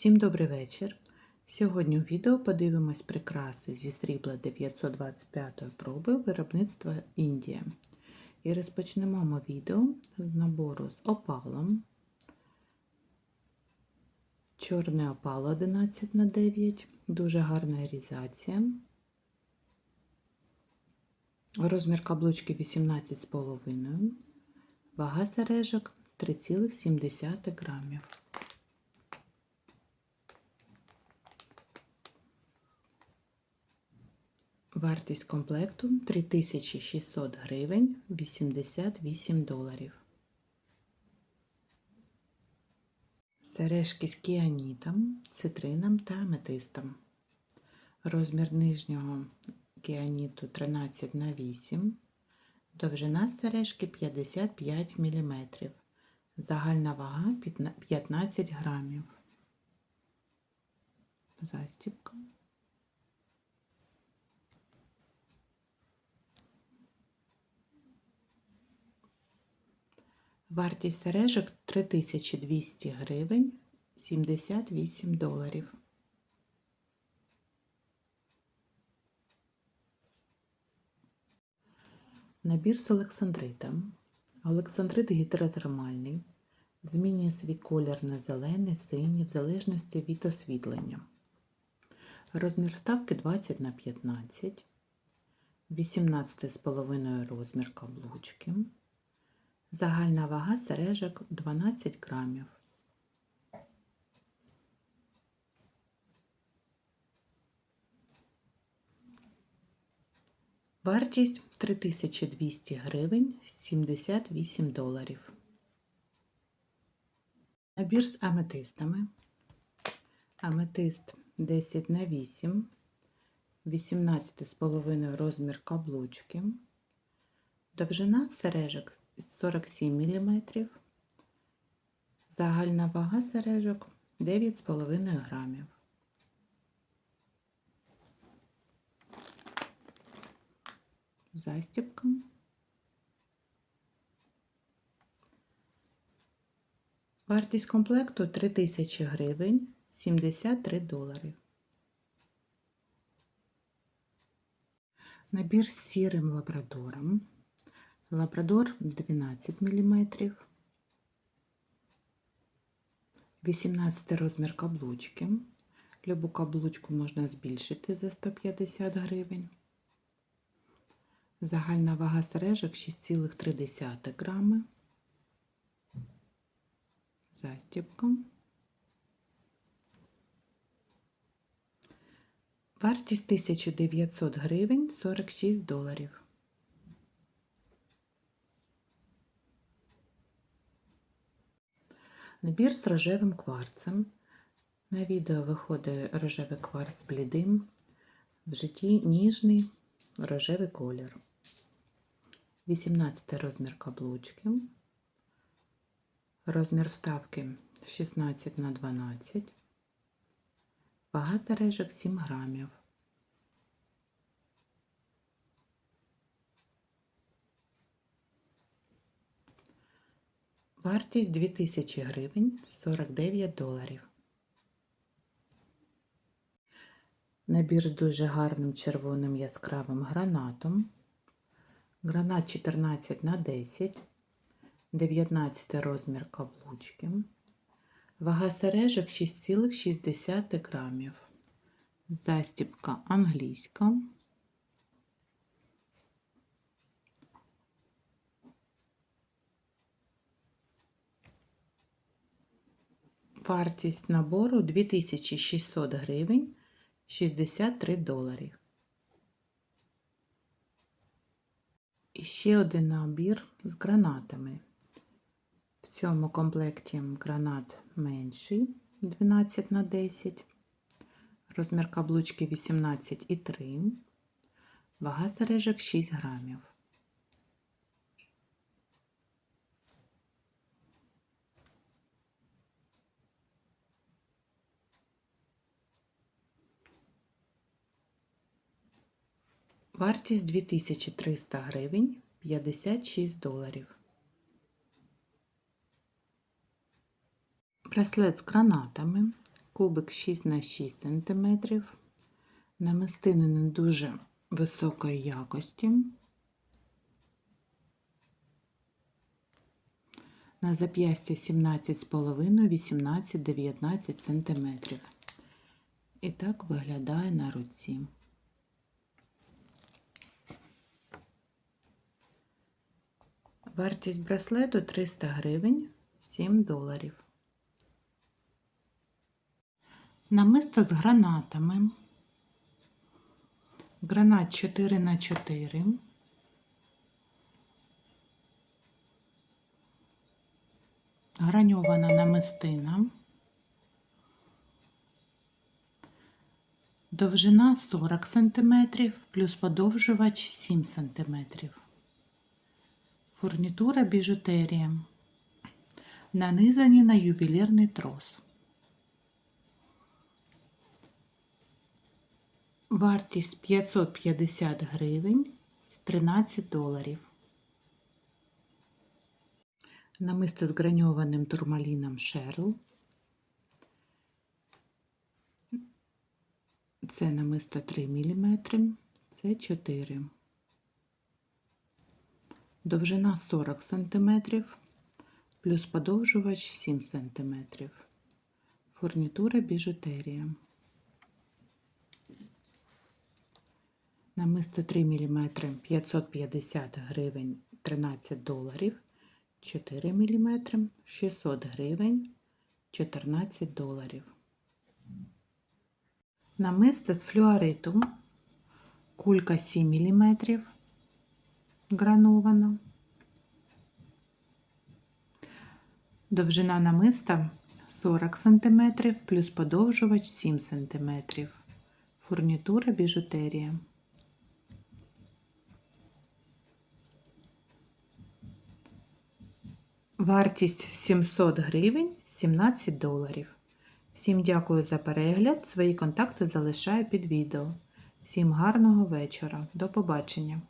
Всім добрий вечір. Сьогодні у відео подивимось прикраси зі срібла 925 проби виробництва Індія. І розпочнемо ми відео з набору з опалом. Чорне опало 11 на 9 дуже гарна різація. Розмір каблучки 18,5, вага сережок 3,7 грамів. Вартість комплекту 3600 гривень 88 доларів. Сережки з кіанітом, цитрином та аметистом. Розмір нижнього кіаніту 13 на 8, довжина сережки 55 мм, загальна вага 15 грамів. Застібка. Вартість сережок 3200 гривень 78 доларів. Набір з олександритом. Олександрит гідротермальний. Змінює свій колір на зелений, синій, в залежності від освітлення. Розмір вставки 20 на 15, 18,5 розмір каблучки. Загальна вага сережок 12 грамів. Вартість 3200 гривень 78 доларів. Набір з аметистами. Аметист 10 на 8, 18,5 розмір каблучки. Довжина сережок 47 мм. Загальна вага сережок 9,5 грамів. Застібка. Вартість комплекту 3000 гривень 73 долари. Набір з сірим лабрадором. Лабрадор 12 мм, 18 розмір каблучки. Любу каблучку можна збільшити за 150 гривень. Загальна вага сережок 6,3 грами. Застібка. Вартість 1900 гривень 46 доларів. Набір з рожевим кварцем. На відео виходить рожевий кварц блідим, в житті ніжний рожевий колір. 18 розмір каблучки. Розмір вставки 16 на 12. Вага сережок 7 грамів. Вартість 2000 гривень 49 доларів. Набір з дуже гарним червоним яскравим гранатом. Гранат 14 на 10, 19 розмір каблучки. Вага сережок 6,6 грамів. Застібка англійська. Вартість набору 2600 гривень 63 долари. І ще один набір з гранатами. В цьому комплекті гранат менший 12 на 10, розмір каблучки 18,3, вага сережок 6 грамів. Вартість 2300 гривень 56 доларів. Браслет з гранатами кубик 6 на 6 см. Намистини не дуже високої якості. На зап'ясті 17,5, 18, 19 см. І так виглядає на руці. Вартість браслету 300 гривень, 7 доларів. Намисто з гранатами. Гранат 4 на 4. Граньована намистина. Довжина 40 см плюс подовжувач 7 см. Фурнітура біжутерія. Нанизані на ювелірний трос. Вартість 550 гривень 13 доларів. Намисто з граньованим турмаліном Шерл. Це намисто 3 мм, це 4 Довжина 40 см, плюс подовжувач 7 см. Фурнітура біжутерія. Намисто 3 мм 550 гривень 13 доларів. 4 мм 600 гривень 14 доларів. Намисто з флюориту. Кулька 7 мм гранована. Довжина намиста 40 см плюс подовжувач 7 см. Фурнітура біжутерія. Вартість 700 гривень 17 доларів. Всім дякую за перегляд. Свої контакти залишаю під відео. Всім гарного вечора. До побачення!